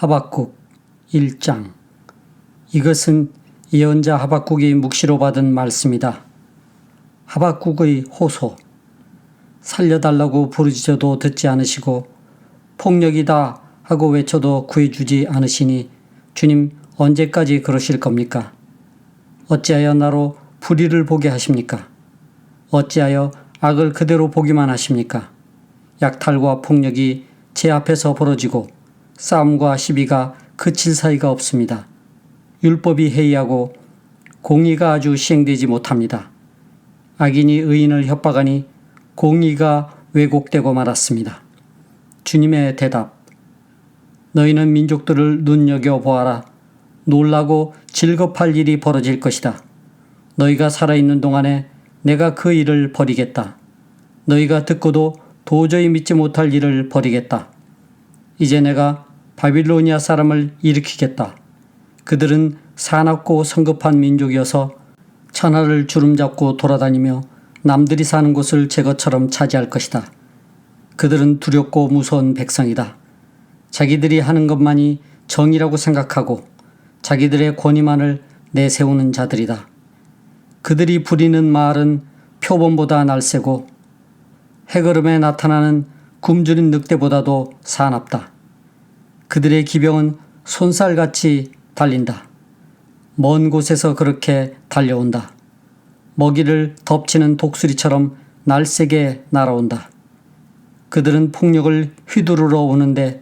하박국 1장 이것은 예언자 하박국이 묵시로 받은 말씀이다. 하박국의 호소 살려달라고 부르짖어도 듣지 않으시고 폭력이다 하고 외쳐도 구해주지 않으시니 주님 언제까지 그러실 겁니까? 어찌하여 나로 불의를 보게 하십니까? 어찌하여 악을 그대로 보기만 하십니까? 약탈과 폭력이 제 앞에서 벌어지고 싸움과 시비가 그칠 사이가 없습니다. 율법이 해이하고 공의가 아주 시행되지 못합니다. 악인이 의인을 협박하니 공의가 왜곡되고 말았습니다. 주님의 대답. 너희는 민족들을 눈여겨보아라. 놀라고 질겁할 일이 벌어질 것이다. 너희가 살아있는 동안에 내가 그 일을 버리겠다. 너희가 듣고도 도저히 믿지 못할 일을 버리겠다. 이제 내가 바빌로니아 사람을 일으키겠다. 그들은 사납고 성급한 민족이어서 천하를 주름잡고 돌아다니며 남들이 사는 곳을 제 것처럼 차지할 것이다. 그들은 두렵고 무서운 백성이다. 자기들이 하는 것만이 정이라고 생각하고 자기들의 권위만을 내세우는 자들이다. 그들이 부리는 말은 표범보다 날쌔고 해걸음에 나타나는 굶주린 늑대보다도 사납다. 그들의 기병은 손살같이 달린다. 먼 곳에서 그렇게 달려온다. 먹이를 덮치는 독수리처럼 날쌔게 날아온다. 그들은 폭력을 휘두르러 오는데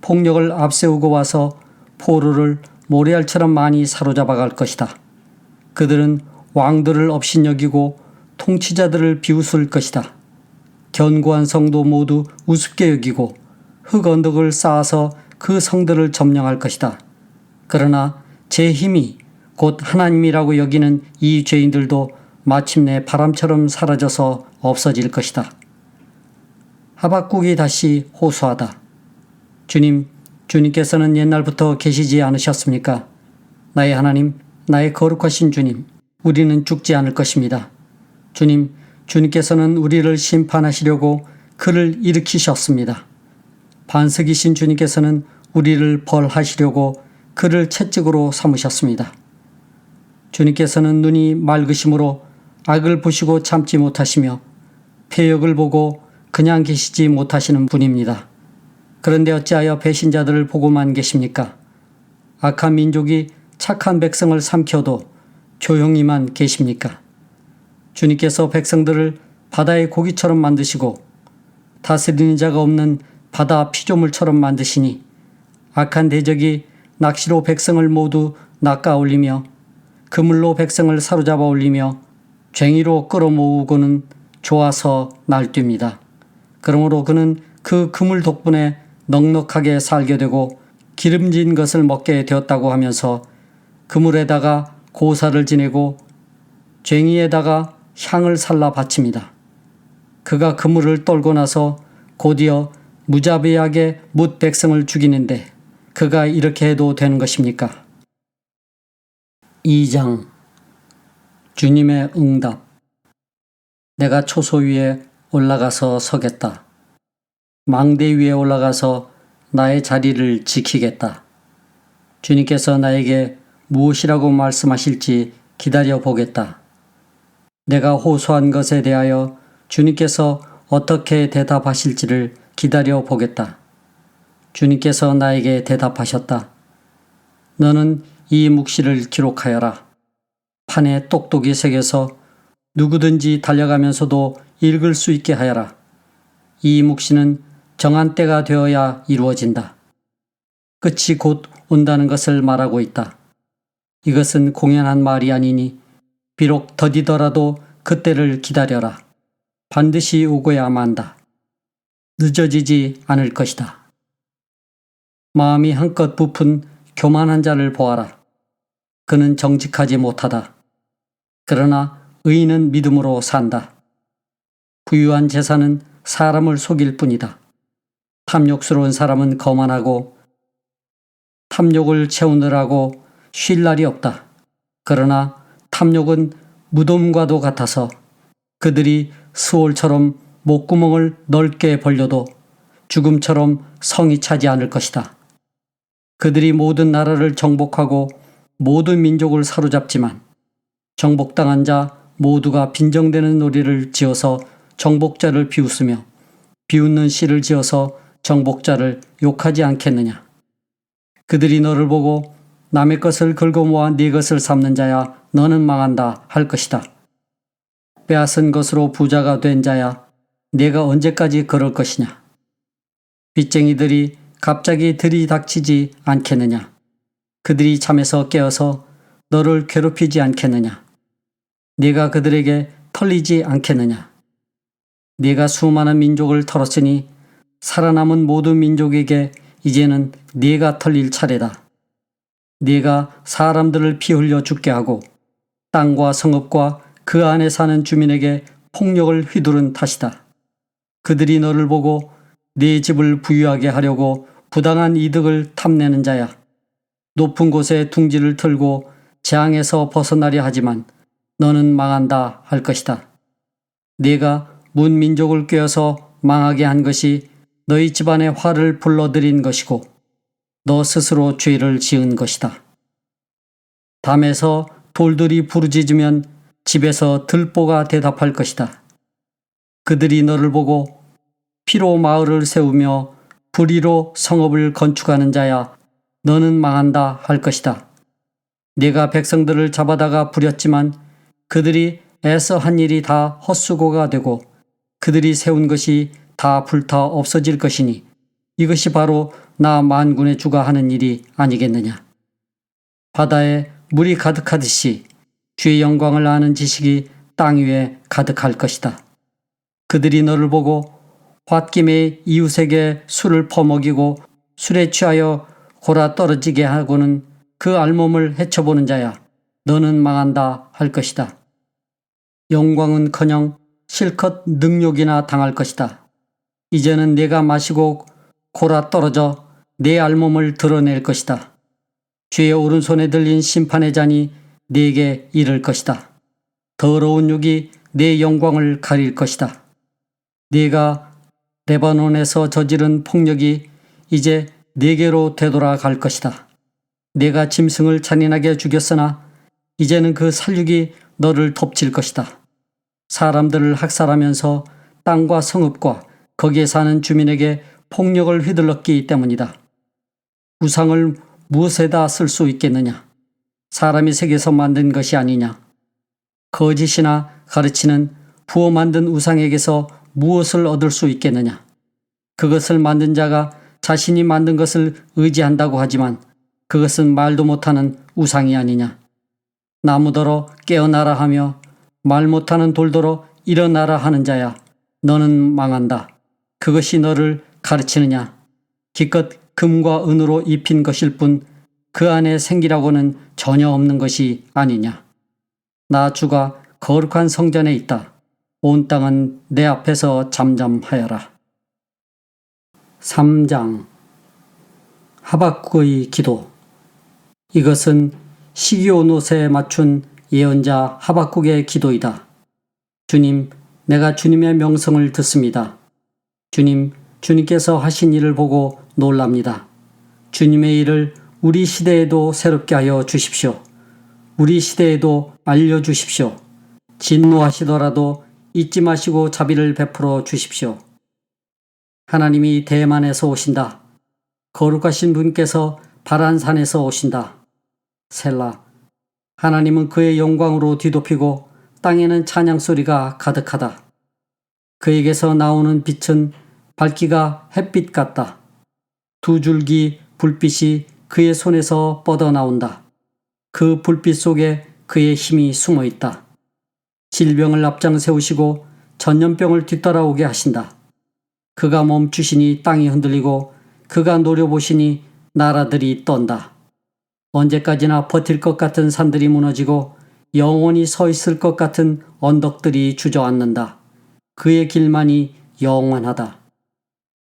폭력을 앞세우고 와서 포로를 모래알처럼 많이 사로잡아 갈 것이다. 그들은 왕들을 업신여기고 통치자들을 비웃을 것이다. 견고한 성도 모두 우습게 여기고 흙 언덕을 쌓아서 그 성들을 점령할 것이다. 그러나 제 힘이 곧 하나님이라고 여기는 이 죄인들도 마침내 바람처럼 사라져서 없어질 것이다. 하박국이 다시 호소하다. 주님, 주님께서는 옛날부터 계시지 않으셨습니까? 나의 하나님, 나의 거룩하신 주님, 우리는 죽지 않을 것입니다. 주님, 주님께서는 우리를 심판하시려고 그를 일으키셨습니다. 반석이신 주님께서는 우리를 벌하시려고 그를 채찍으로 삼으셨습니다. 주님께서는 눈이 맑으심으로 악을 보시고 참지 못하시며 폐역을 보고 그냥 계시지 못하시는 분입니다. 그런데 어찌하여 배신자들을 보고만 계십니까? 악한 민족이 착한 백성을 삼켜도 조용히만 계십니까? 주님께서 백성들을 바다의 고기처럼 만드시고 다스리는 자가 없는 바다 피조물처럼 만드시니 악한 대적이 낚시로 백성을 모두 낚아 올리며 그물로 백성을 사로잡아 올리며 쟁이로 끌어모으고는 좋아서 날뜁니다. 그러므로 그는 그 그물 덕분에 넉넉하게 살게 되고 기름진 것을 먹게 되었다고 하면서 그물에다가 고사를 지내고 쟁이에다가 향을 살라 바칩니다. 그가 그물을 떨고 나서 곧이어 무자비하게 뭇 백성을 죽이는데 그가 이렇게 해도 되는 것입니까? 2장 주님의 응답 내가 초소 위에 올라가서 서겠다. 망대 위에 올라가서 나의 자리를 지키겠다. 주님께서 나에게 무엇이라고 말씀하실지 기다려 보겠다. 내가 호소한 것에 대하여 주님께서 어떻게 대답하실지를 기다려 보겠다. 주님께서 나에게 대답하셨다. 너는 이 묵시를 기록하여라. 판에 똑똑히 새겨서 누구든지 달려가면서도 읽을 수 있게 하여라. 이 묵시는 정한 때가 되어야 이루어진다. 끝이 곧 온다는 것을 말하고 있다. 이것은 공연한 말이 아니니 비록 더디더라도 그때를 기다려라. 반드시 오고야 만다. 늦어지지 않을 것이다. 마음이 한껏 부푼 교만한 자를 보아라. 그는 정직하지 못하다. 그러나 의인은 믿음으로 산다. 부유한 재산은 사람을 속일 뿐이다. 탐욕스러운 사람은 거만하고 탐욕을 채우느라고 쉴 날이 없다. 그러나 탐욕은 무덤과도 같아서 그들이 수월처럼 목구멍을 넓게 벌려도 죽음처럼 성이 차지 않을 것이다. 그들이 모든 나라를 정복하고 모든 민족을 사로잡지만 정복당한 자 모두가 빈정대는 놀이를 지어서 정복자를 비웃으며 비웃는 시를 지어서 정복자를 욕하지 않겠느냐. 그들이 너를 보고 남의 것을 긁어 모아 네 것을 삼는 자야 너는 망한다 할 것이다. 빼앗은 것으로 부자가 된 자야 내가 언제까지 그럴 것이냐. 빚쟁이들이 갑자기 들이닥치지 않겠느냐. 그들이 잠에서 깨어서 너를 괴롭히지 않겠느냐. 네가 그들에게 털리지 않겠느냐. 네가 수많은 민족을 털었으니 살아남은 모든 민족에게 이제는 네가 털릴 차례다. 네가 사람들을 피 흘려 죽게 하고 땅과 성읍과 그 안에 사는 주민에게 폭력을 휘두른 탓이다. 그들이 너를 보고 네 집을 부유하게 하려고 부당한 이득을 탐내는 자야. 높은 곳에 둥지를 틀고 재앙에서 벗어나려 하지만 너는 망한다 할 것이다. 네가 문민족을 꿰어서 망하게 한 것이 너희 집안의 화를 불러들인 것이고 너 스스로 죄를 지은 것이다. 담에서 돌들이 부르짖으면 집에서 들보가 대답할 것이다. 그들이 너를 보고 피로 마을을 세우며 불의로 성읍을 건축하는 자야 너는 망한다 할 것이다. 네가 백성들을 잡아다가 부렸지만 그들이 애써 한 일이 다 헛수고가 되고 그들이 세운 것이 다 불타 없어질 것이니 이것이 바로 나 만군의 주가 하는 일이 아니겠느냐. 바다에 물이 가득하듯이 주의 영광을 아는 지식이 땅 위에 가득할 것이다. 그들이 너를 보고 홧김에 이웃에게 술을 퍼먹이고 술에 취하여 골아 떨어지게 하고는 그 알몸을 헤쳐보는 자야. 너는 망한다 할 것이다. 영광은커녕 실컷 능욕이나 당할 것이다. 이제는 내가 마시고 골아 떨어져 내 알몸을 드러낼 것이다. 주의 오른손에 들린 심판의 잔이 네게 이를 것이다. 더러운 육이 내 영광을 가릴 것이다. 네가 레바논에서 저지른 폭력이 이제 네게로 되돌아갈 것이다. 내가 짐승을 잔인하게 죽였으나 이제는 그 살육이 너를 덮칠 것이다. 사람들을 학살하면서 땅과 성읍과 거기에 사는 주민에게 폭력을 휘둘렀기 때문이다. 우상을 무엇에다 쓸 수 있겠느냐? 사람이 세계에서 만든 것이 아니냐? 거짓이나 가르치는 부어 만든 우상에게서 무엇을 얻을 수 있겠느냐? 그것을 만든 자가 자신이 만든 것을 의지한다고 하지만 그것은 말도 못하는 우상이 아니냐. 나무더러 깨어나라 하며 말 못하는 돌더러 일어나라 하는 자야. 너는 망한다. 그것이 너를 가르치느냐. 기껏 금과 은으로 입힌 것일 뿐 그 안에 생기라고는 전혀 없는 것이 아니냐. 나 주가 거룩한 성전에 있다. 온 땅은 내 앞에서 잠잠하여라. 3장 하박국의 기도 이것은 시기오노세에 맞춘 예언자 하박국의 기도이다. 주님, 내가 주님의 명성을 듣습니다. 주님, 주님께서 하신 일을 보고 놀랍니다. 주님의 일을 우리 시대에도 새롭게 하여 주십시오. 우리 시대에도 알려주십시오. 진노하시더라도 잊지 마시고 자비를 베풀어 주십시오. 하나님이 대만에서 오신다. 거룩하신 분께서 바란산에서 오신다. 셀라. 하나님은 그의 영광으로 뒤덮이고 땅에는 찬양 소리가 가득하다. 그에게서 나오는 빛은 밝기가 햇빛 같다. 두 줄기 불빛이 그의 손에서 뻗어 나온다. 그 불빛 속에 그의 힘이 숨어 있다. 질병을 앞장 세우시고 전염병을 뒤따라오게 하신다. 그가 멈추시니 땅이 흔들리고 그가 노려보시니 나라들이 떤다. 언제까지나 버틸 것 같은 산들이 무너지고 영원히 서 있을 것 같은 언덕들이 주저앉는다. 그의 길만이 영원하다.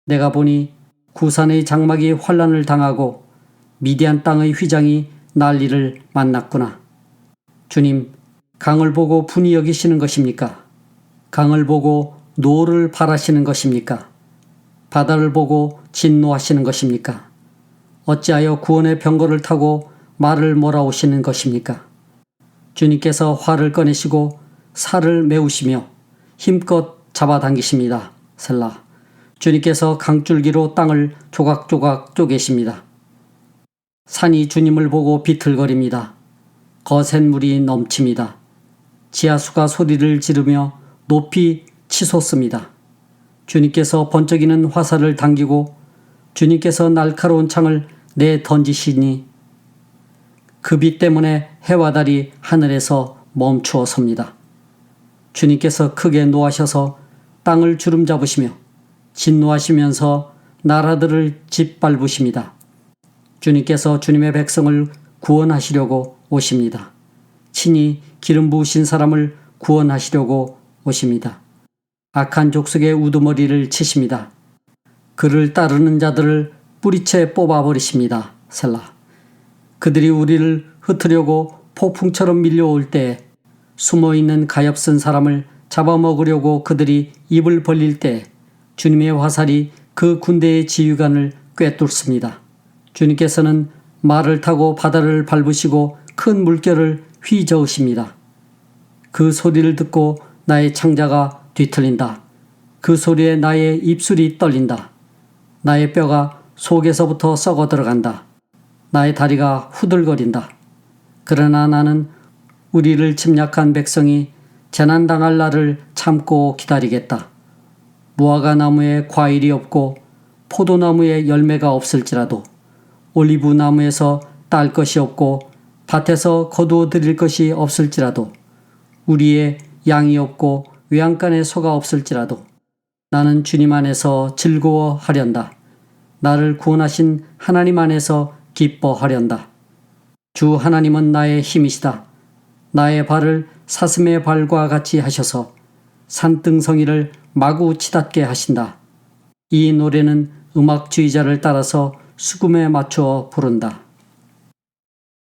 내가 보니 구산의 장막이 환란을 당하고 미디안 땅의 휘장이 난리를 만났구나. 주님, 강을 보고 분이 여기시는 것입니까? 강을 보고 노를 바라시는 것입니까? 바다를 보고 진노하시는 것입니까? 어찌하여 구원의 병거를 타고 말을 몰아오시는 것입니까? 주님께서 활을 꺼내시고 살을 메우시며 힘껏 잡아당기십니다. 셀라. 주님께서 강줄기로 땅을 조각조각 쪼개십니다. 산이 주님을 보고 비틀거립니다. 거센 물이 넘칩니다. 지하수가 소리를 지르며 높이 치솟습니다. 주님께서 번쩍이는 화살을 당기고 주님께서 날카로운 창을 내 던지시니 그 빛 때문에 해와 달이 하늘에서 멈추어 섭니다. 주님께서 크게 노하셔서 땅을 주름 잡으시며 진노하시면서 나라들을 짓밟으십니다. 주님께서 주님의 백성을 구원하시려고 오십니다. 친히 기름 부으신 사람을 구원하시려고 오십니다. 악한 족속의 우두머리를 치십니다. 그를 따르는 자들을 뿌리채 뽑아버리십니다. 셀라. 그들이 우리를 흩으려고 폭풍처럼 밀려올 때 숨어 있는 가엾은 사람을 잡아먹으려고 그들이 입을 벌릴 때 주님의 화살이 그 군대의 지휘관을 꿰뚫습니다. 주님께서는 말을 타고 바다를 밟으시고 큰 물결을 휘저으십니다. 그 소리를 듣고 나의 창자가 뒤틀린다. 그 소리에 나의 입술이 떨린다. 나의 뼈가 속에서부터 썩어 들어간다. 나의 다리가 후들거린다. 그러나 나는 우리를 침략한 백성이 재난당할 날을 참고 기다리겠다. 무화과 나무에 과일이 없고 포도나무에 열매가 없을지라도 올리브 나무에서 딸 것이 없고 밭에서 거두어 드릴 것이 없을지라도 우리의 양이 없고 외양간에 소가 없을지라도 나는 주님 안에서 즐거워하련다. 나를 구원하신 하나님 안에서 기뻐하련다. 주 하나님은 나의 힘이시다. 나의 발을 사슴의 발과 같이 하셔서 산등성이를 마구 치닫게 하신다. 이 노래는 음악주의자를 따라서 수금에 맞추어 부른다.